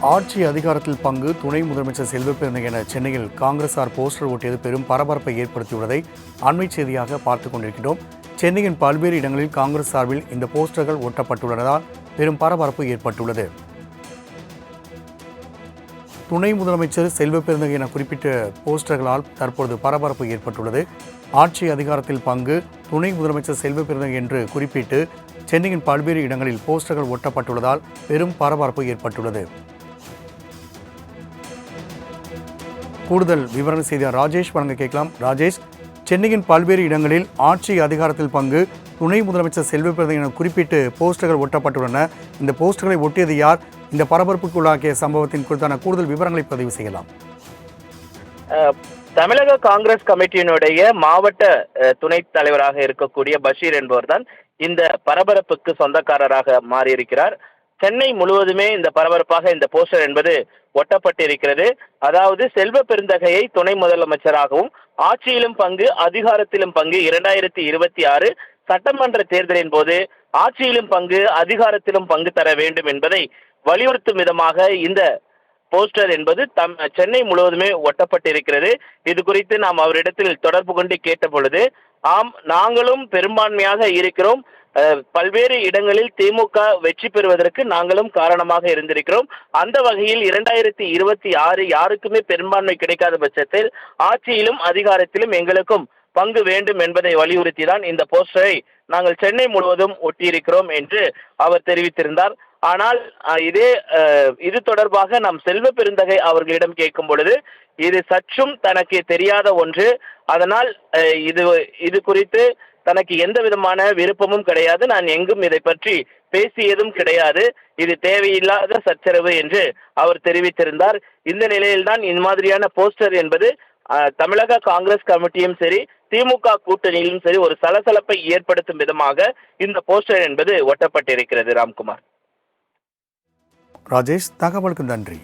ஆட்சி அதிகாரத்தில் பங்கு துணை முதலமைச்சர் செல்வப்பெருமை என சென்னையில் காங்கிரசார் போஸ்டர் ஒட்டியது பெரும் பரபரப்பை ஏற்படுத்தியுள்ளதை அண்மை செய்தியாக பார்த்துக் கொண்டிருக்கிறோம் சென்னையின் பல்வேறு இடங்களில் காங்கிரஸ் சார்பில் இந்த போஸ்டர்கள் ஒட்டப்பட்டுள்ளதால் பெரும் பரபரப்பு ஏற்பட்டுள்ளது. துணை முதலமைச்சர் செல்வப்பெருந்தகை என குறிப்பிட்ட போஸ்டர்களால் தற்பொழுது பரபரப்பு ஏற்பட்டுள்ளது. ஆட்சி அதிகாரத்தில் பங்கு துணை முதலமைச்சர் செல்வப்பெருந்தகை என்று குறிப்பிட்டு சென்னையின் பல்வேறு இடங்களில் போஸ்டர்கள் ஒட்டப்பட்டுள்ளதால் பெரும் பரபரப்பு ஏற்பட்டுள்ளது. கூடுதல் விவரங்கள் செய்த ராஜேஷ் வழங்க கேட்கலாம். ராஜேஷ் சென்னையின் பல்வேறு இடங்களில் ஆட்சி அதிகாரத்தில் பங்கு துணை முதலமைச்சர் செல்வப்பிரதை என குறிப்பிட்டு போஸ்டர்கள் ஒட்டப்பட்டுள்ளன. இந்த போஸ்டர்களை ஒட்டியது யார்? இந்த பரபரப்புக்குள்ளாக்கிய சம்பவத்தின் குறித்தான கூடுதல் விவரங்களை பதிவு செய்யலாம். தமிழக காங்கிரஸ் கமிட்டியினுடைய மாவட்ட துணை துணைத் தலைவராக இருக்கக்கூடிய பஷீர் என்பவர் தான் இந்த பரபரப்புக்கு சொந்தக்காரராக மாறியிருக்கிறார். சென்னை முழுவதுமே இந்த பரபரப்பாக இந்த போஸ்டர் என்பது ஒட்டப்பட்டிருக்கிறது. அதாவது செல்வ பெருந்தகையை துணை முதலமைச்சராகவும் ஆட்சியிலும் பங்கு அதிகாரத்திலும் பங்கு இரண்டாயிரத்தி இருபத்தி ஆறு சட்டமன்ற தேர்தலின் போது ஆட்சியிலும் பங்கு அதிகாரத்திலும் பங்கு தர வேண்டும் என்பதை வலியுறுத்தும் விதமாக இந்த போஸ்டர் என்பது தம் சென்னை முழுவதுமே ஒட்டப்பட்டிருக்கிறது. இது குறித்து நாம் அவரிடத்தில் தொடர்பு கொண்டு கேட்ட பொழுது ஆம் நாங்களும் பெரும்பான்மையாக இருக்கிறோம். பல்வேறு இடங்களில் திமுக வெற்றி பெறுவதற்கு நாங்களும் காரணமாக இருந்திருக்கிறோம். அந்த வகையில் இரண்டாயிரத்தி இருபத்தி ஆறு யாருக்குமே பெரும்பான்மை கிடைக்காத பட்சத்தில் ஆட்சியிலும் அதிகாரத்திலும் எங்களுக்கும் பங்கு வேண்டும் என்பதை வலியுறுத்தி தான் இந்த போஸ்டரை நாங்கள் சென்னை முழுவதும் ஒட்டியிருக்கிறோம் என்று அவர் தெரிவித்திருந்தார். ஆனால் இதே இது தொடர்பாக நாம் செல்வ பெருந்தகை அவர்களிடம் கேட்கும் பொழுது இது சற்றும் தனக்கு தெரியாத ஒன்று. அதனால் இது இது குறித்து தனக்கு எந்த விதமான விருப்பமும் கிடையாது. நான் எங்கும் இதை பற்றி பேசியதும் கிடையாது. இது தேவையில்லாத சச்சரவு என்று அவர் தெரிவித்திருந்தார். இந்த நிலையில்தான் இந்த மாதிரியான போஸ்டர் என்பது தமிழக காங்கிரஸ் கமிட்டியும் சரி திமுக கூட்டணியிலும் சரி ஒரு சலசலப்பை ஏற்படுத்தும் விதமாக இந்த போஸ்டர் என்பது ஒட்டப்பட்டிருக்கிறது. ராம்குமார். ராஜேஷ் தகவலுக்கு நன்றி.